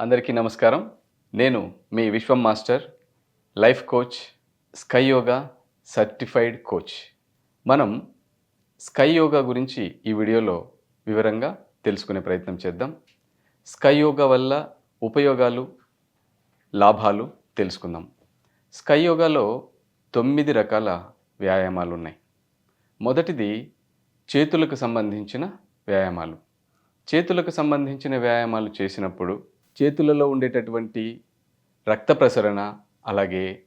అందరికీ నమస్కారం. నేను మీ Vishwam master life coach SKY yoga certified coach. మనం స్కై యోగా గురించి ఈ వీడియోలో వివరంగా తెలుసుకునే ప్రయత్నం చేద్దాం. స్కై యోగా వల్ల ఉపయోగాలు లాభాలు తెలుసుకుందాం. స్కై యోగాలో తొమ్మిది రకాల వ్యాయామాలు ఉన్నాయి మొదటిది చేతులకు సంబంధించిన వ్యాయామాలు. చేతులకు సంబంధించిన వ్యాయామాలు చేసినప్పుడు చేతులలో ఉండేటటువంటి రక్త ప్రసరణ అలాగే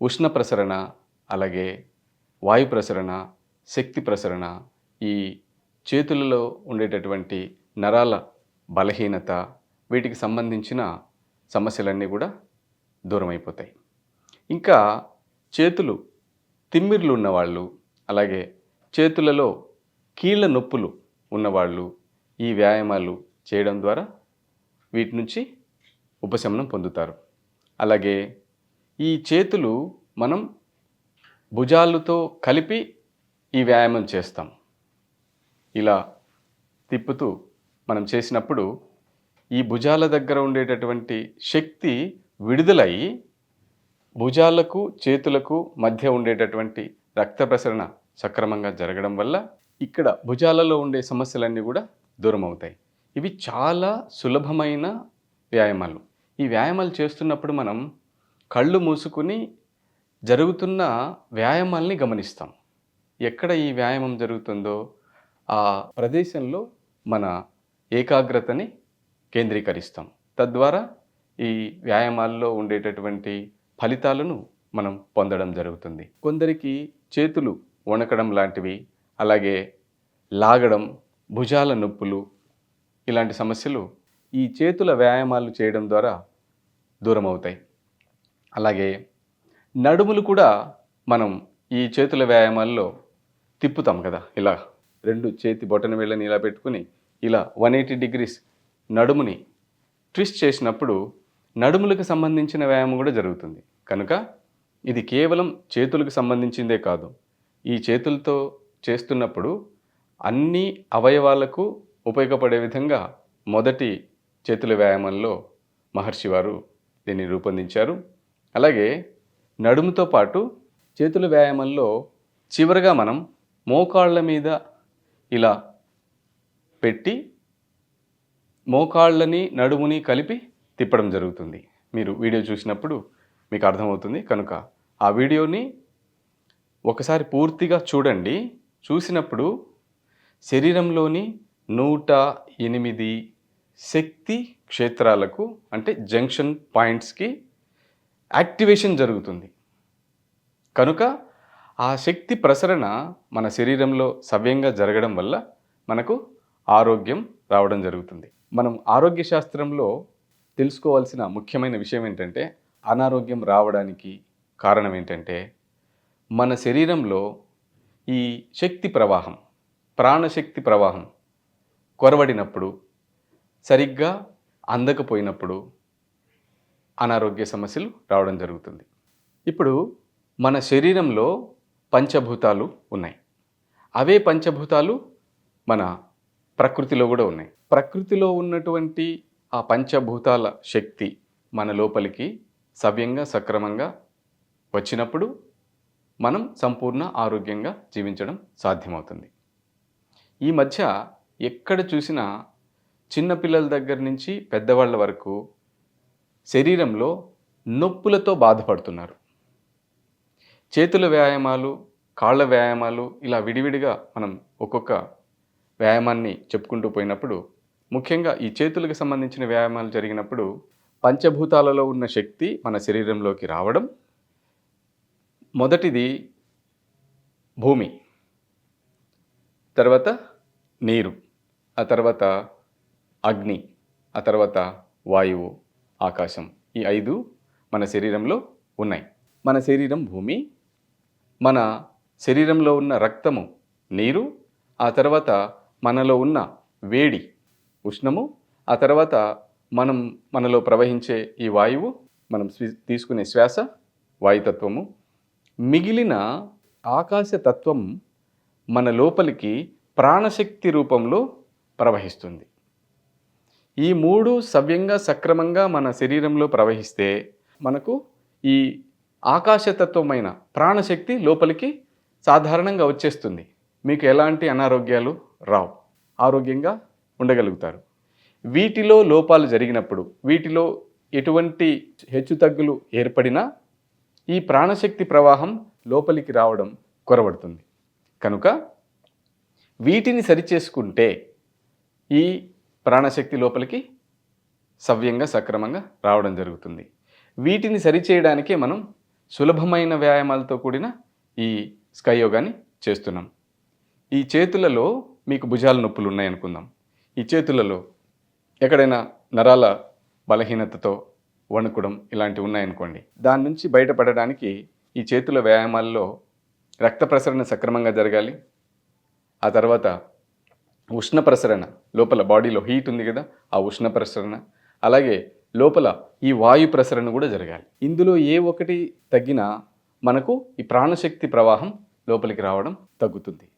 ఉష్ణ ప్రసరణ అలాగే వాయు ప్రసరణ శక్తి ప్రసరణ ఈ చేతులలో ఉండేటటువంటి నరాల బలహీనత వీటికి సంబంధించిన సమస్యలన్నీ కూడా దూరమైపోతాయి. ఇంకా చేతులు తిమ్మిర్లు ఉన్నవాళ్ళు అలాగే చేతులలో కీళ్ళ నొప్పులు ఉన్నవాళ్ళు ఈ వ్యాయామాలు చేయడం ద్వారా వీటి నుంచి ఉపశమనం పొందుతారు. అలాగే ఈ చేతులు మనం భుజాలతో కలిపి ఈ వ్యాయామం చేస్తాం. ఇలా తిప్పుతూ మనం చేసినప్పుడు ఈ భుజాల దగ్గర ఉండేటటువంటి శక్తి విడుదలై భుజాలకు చేతులకు మధ్య ఉండేటటువంటి రక్త ప్రసరణ సక్రమంగా జరగడం వల్ల ఇక్కడ భుజాలలో ఉండే సమస్యలన్నీ కూడా దూరం అవుతాయి ఇవి చాలా సులభమైన వ్యాయామాలు. ఈ వ్యాయామాలు చేస్తున్నప్పుడు మనం కళ్ళు మూసుకుని జరుగుతున్న వ్యాయామాల్ని గమనిస్తాం. ఎక్కడ ఈ వ్యాయామం జరుగుతుందో ఆ ప్రదేశంలో మన ఏకాగ్రతని కేంద్రీకరిస్తాం. తద్వారా ఈ వ్యాయామాల్లో ఉండేటటువంటి ఫలితాలను మనం పొందడం జరుగుతుంది. కొందరికి చేతులు వణకడం లాంటివి అలాగే లాగడం భుజాల నొప్పులు ఇలాంటి సమస్యలు ఈ చేతుల వ్యాయామాలు చేయడం ద్వారా దూరం అవుతాయి అలాగే నడుములు కూడా మనం ఈ చేతుల వ్యాయామాల్లో తిప్పుతాం కదా ఇలా రెండు చేతి బొటన వేళ్ళని ఇలా పెట్టుకుని ఇలా వన్ ఎయిటీ డిగ్రీస్ నడుముని ట్విస్ట్ చేసినప్పుడు నడుములకు సంబంధించిన వ్యాయామం కూడా జరుగుతుంది. కనుక ఇది కేవలం చేతులకు సంబంధించిందే కాదు. ఈ చేతులతో చేస్తున్నప్పుడు అన్ని అవయవాలకు ఉపయోగపడే విధంగా మొదటి చేతుల వ్యాయామంలో మహర్షి వారు దీన్ని రూపొందించారు. అలాగే నడుముతో పాటు చేతుల వ్యాయామంలో చివరగా మనం మోకాళ్ళ మీద ఇలా పెట్టి మోకాళ్ళని నడుముని కలిపి తిప్పడం జరుగుతుంది. మీరు వీడియో చూసినప్పుడు మీకు అర్థమవుతుంది. కనుక ఆ వీడియోని ఒకసారి పూర్తిగా చూడండి. చూసినప్పుడు శరీరంలోని నూట ఎనిమిది శక్తి క్షేత్రాలకు అంటే జంక్షన్ పాయింట్స్కి యాక్టివేషన్ జరుగుతుంది. కనుక ఆ శక్తి ప్రసరణ మన శరీరంలో సవ్యంగా జరగడం వల్ల మనకు ఆరోగ్యం రావడం జరుగుతుంది. మనం ఆరోగ్య శాస్త్రంలో తెలుసుకోవాల్సిన ముఖ్యమైన విషయం ఏంటంటే అనారోగ్యం రావడానికి కారణం ఏంటంటే మన శరీరంలో ఈ శక్తి ప్రవాహం ప్రాణశక్తి ప్రవాహం కొరవడినప్పుడు సరిగ్గా అందకపోయినప్పుడు అనారోగ్య సమస్యలు రావడం జరుగుతుంది. ఇప్పుడు మన శరీరంలో పంచభూతాలు ఉన్నాయి. అవే పంచభూతాలు మన ప్రకృతిలో కూడా ఉన్నాయి. ప్రకృతిలో ఉన్నటువంటి ఆ పంచభూతాల శక్తి మన లోపలికి సవ్యంగా సక్రమంగా వచ్చినప్పుడు మనం సంపూర్ణ ఆరోగ్యంగా జీవించడం సాధ్యమవుతుంది. ఈ మధ్య ఎక్కడ చూసినా చిన్నపిల్లల దగ్గర నుంచి పెద్దవాళ్ళ వరకు శరీరంలో నొప్పులతో బాధపడుతున్నారు. చేతుల వ్యాయామాలు కాళ్ళ వ్యాయామాలు ఇలా విడివిడిగా మనం ఒక్కొక్క వ్యాయామాన్ని చెప్పుకుంటూ పోయినప్పుడు ముఖ్యంగా ఈ చేతులకు సంబంధించిన వ్యాయామాలు జరిగినప్పుడు పంచభూతాలలో ఉన్న శక్తి మన శరీరంలోకి రావడం మొదటిది భూమి తర్వాత నీరు. ఆ తర్వాత అగ్ని ఆ తర్వాత వాయువు ఆకాశం ఈ ఐదు మన శరీరంలో ఉన్నాయి. మన శరీరం భూమి మన శరీరంలో ఉన్న రక్తము నీరు ఆ తర్వాత మనలో ఉన్న వేడి ఉష్ణము ఆ తర్వాత మనం మనలో ప్రవహించే ఈ వాయువు మనం స్వి- తీసుకునే శ్వాస వాయుతత్వము. మిగిలిన ఆకాశతత్వం మన లోపలికి ప్రాణశక్తి రూపంలో ప్రవహిస్తుంది. ఈ మూడు సవ్యంగా సక్రమంగా మన శరీరంలో ప్రవహిస్తే మనకు ఈ ఆకాశతత్వమైన ప్రాణశక్తి లోపలికి సాధారణంగా వచ్చేస్తుంది. మీకు ఎలాంటి అనారోగ్యాలు రావు. ఆరోగ్యంగా ఉండగలుగుతారు. వీటిలో లోపాలు జరిగినప్పుడు వీటిలో ఎటువంటి హెచ్చుతగ్గులు ఏర్పడినా ఈ ప్రాణశక్తి ప్రవాహం లోపలికి రావడం కొరబడుతుంది కనుక వీటిని సరిచేసుకుంటే ఈ ప్రాణశక్తి లోపలికి సవ్యంగా సక్రమంగా రావడం జరుగుతుంది. వీటిని సరిచేయడానికే మనం సులభమైన వ్యాయామాలతో కూడిన ఈ స్కై యోగాని చేస్తున్నాం. ఈ చేతులలో మీకు భుజాల నొప్పులు ఉన్నాయనుకుందాం ఈ చేతులలో ఎక్కడైనా నరాల బలహీనతతో వణుకుడం ఇలాంటివి ఉన్నాయనుకోండి దాని నుంచి బయటపడడానికి ఈ చేతుల వ్యాయామాల్లో రక్త ప్రసరణ సక్రమంగా జరగాలి. ఆ తర్వాత ఉష్ణ ప్రసరణ లోపల బాడీలో హీట్ ఉంది కదా ఆ ఉష్ణ ప్రసరణ అలాగే లోపల ఈ వాయు ప్రసరణ కూడా జరగాలి. ఇందులో ఏ ఒకటి తగ్గినా మనకు ఈ ప్రాణశక్తి ప్రవాహం లోపలికి రావడం తగ్గుతుంది.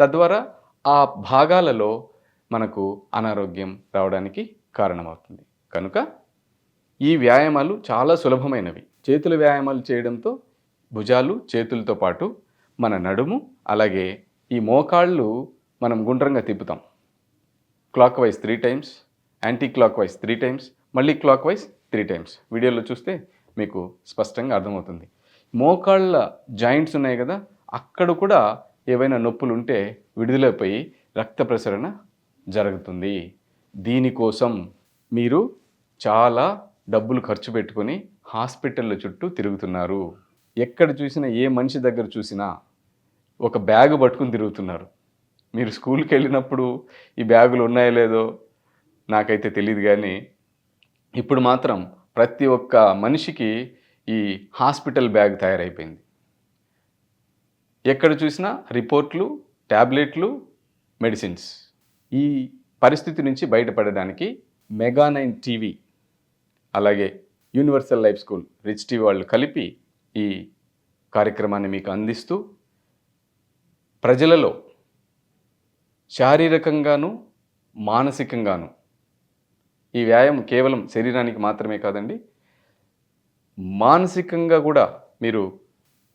తద్వారా ఆ భాగాలలో మనకు అనారోగ్యం రావడానికి కారణమవుతుంది. కనుక ఈ వ్యాయామాలు చాలా సులభమైనవి. చేతుల వ్యాయామాలు చేయడంతో భుజాలు చేతులతో పాటు మన నడుము అలాగే ఈ మోకాళ్ళు మనం గుండ్రంగా తిప్పుతాం. Clockwise three times anticlockwise three times మళ్ళీ క్లాక్ వైజ్ త్రీ టైమ్స్ వీడియోలో చూస్తే మీకు స్పష్టంగా అర్థమవుతుంది. మోకాళ్ళ జాయింట్స్ ఉన్నాయి కదా అక్కడ కూడా ఏవైనా నొప్పులు ఉంటే విడుదలైపోయి రక్త ప్రసరణ జరుగుతుంది. దీనికోసం మీరు చాలా డబ్బులు ఖర్చు పెట్టుకొని హాస్పిటళ్ళ చుట్టూ తిరుగుతున్నారు. ఎక్కడ చూసినా ఏ మనిషి దగ్గర చూసినా ఒక బ్యాగ్ పట్టుకుని తిరుగుతున్నారు. మీరు స్కూల్కి వెళ్ళినప్పుడు ఈ బ్యాగులు ఉన్నాయో లేదో నాకైతే తెలియదు కానీ ఇప్పుడు మాత్రం ప్రతి ఒక్క మనిషికి ఈ హాస్పిటల్ బ్యాగ్ తయారైపోయింది. ఎక్కడ చూసినా రిపోర్ట్లు ట్యాబ్లెట్లు మెడిసిన్స్. ఈ పరిస్థితి నుంచి బయటపడడానికి మెగా నైన్ టీవీ అలాగే universal life school rich TV వాళ్ళు కలిపి ఈ కార్యక్రమాన్ని మీకు అందిస్తూ ప్రజలలో శారీరకంగాను మానసికంగాను. ఈ వ్యాయామం కేవలం శరీరానికి మాత్రమే కాదండి. మానసికంగా కూడా మీరు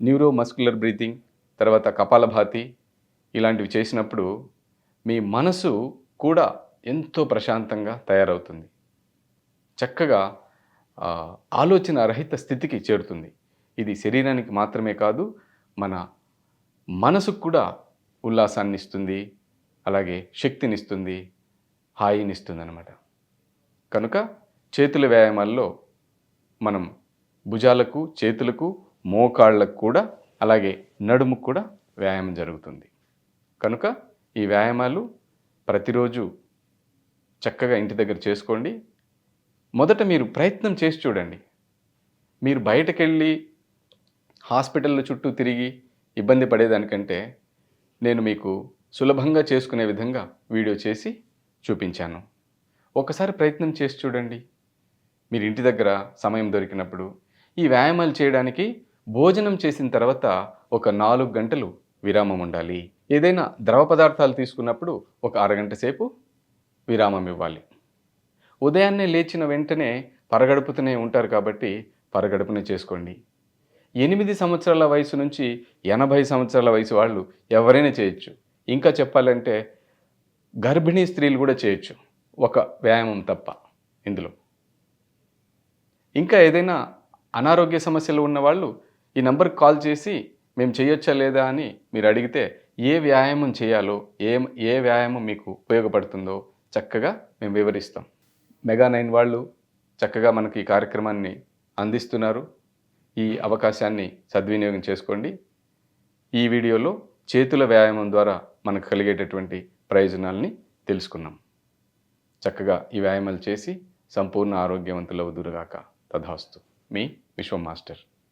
న్యూరో మస్కులర్ బ్రీతింగ్ తర్వాత కపాలభాతి ఇలాంటివి చేసినప్పుడు మీ మనసు కూడా ఎంతో ప్రశాంతంగా తయారవుతుంది. చక్కగా ఆలోచన రహిత స్థితికి చేరుతుంది. ఇది శరీరానికి మాత్రమే కాదు మన మనసుకు కూడా ఉల్లాసాన్ని ఇస్తుంది అలాగే శక్తినిస్తుంది హాయినిస్తుంది అనమాట కనుక చేతుల వ్యాయామాల్లో మనం భుజాలకు చేతులకు మోకాళ్ళకు కూడా అలాగే నడుముకు కూడా వ్యాయామం జరుగుతుంది. కనుక ఈ వ్యాయామాలు ప్రతిరోజు చక్కగా ఇంటి దగ్గర చేసుకోండి. మొదట మీరు ప్రయత్నం చేసి చూడండి. మీరు బయటకెళ్ళి హాస్పిటల్ చుట్టూ తిరిగి ఇబ్బంది పడేదానికంటే నేను మీకు సులభంగా చేసుకునే విధంగా వీడియో చేసి చూపించాను. ఒకసారి ప్రయత్నం చేసి చూడండి. మీరు ఇంటి దగ్గర సమయం దొరికినప్పుడు ఈ వ్యాయామాలు చేయడానికి భోజనం చేసిన తర్వాత ఒక నాలుగు గంటలు విరామం ఉండాలి. ఏదైనా ద్రవ పదార్థాలు తీసుకున్నప్పుడు ఒక అరగంట సేపు విరామం ఇవ్వాలి. ఉదయాన్నే లేచిన వెంటనే పరగడుపుతూనే ఉంటారు కాబట్టి పరగడుపునే చేసుకోండి. ఎనిమిది సంవత్సరాల వయసు నుంచి ఎనభై సంవత్సరాల వయసు వాళ్ళు ఎవరైనా చేయొచ్చు. ఇంకా చెప్పాలంటే గర్భిణీ స్త్రీలు కూడా చేయొచ్చు. ఒక వ్యాయామం తప్ప ఇందులో. ఇంకా ఏదైనా అనారోగ్య సమస్యలు ఉన్నవాళ్ళు ఈ నంబర్కి కాల్ చేసి మేము చేయొచ్చా లేదా అని మీరు అడిగితే ఏ వ్యాయామం చేయాలో ఏ ఏ వ్యాయామం మీకు ఉపయోగపడుతుందో చక్కగా మేము వివరిస్తాం. మెగా నైన్ వాళ్ళు చక్కగా మనకి ఈ కార్యక్రమాన్ని అందిస్తున్నారు. ఈ అవకాశాన్ని సద్వినియోగం చేసుకోండి. ఈ వీడియోలో చేతుల వ్యాయామం ద్వారా మనకు కలిగేటటువంటి ప్రయోజనాల్ని తెలుసుకున్నాం. చక్కగా ఈ వ్యాయామాలు చేసి సంపూర్ణ ఆరోగ్యవంతులవుదురుగాక తధాస్తు మీ విశ్వం మాస్టర్.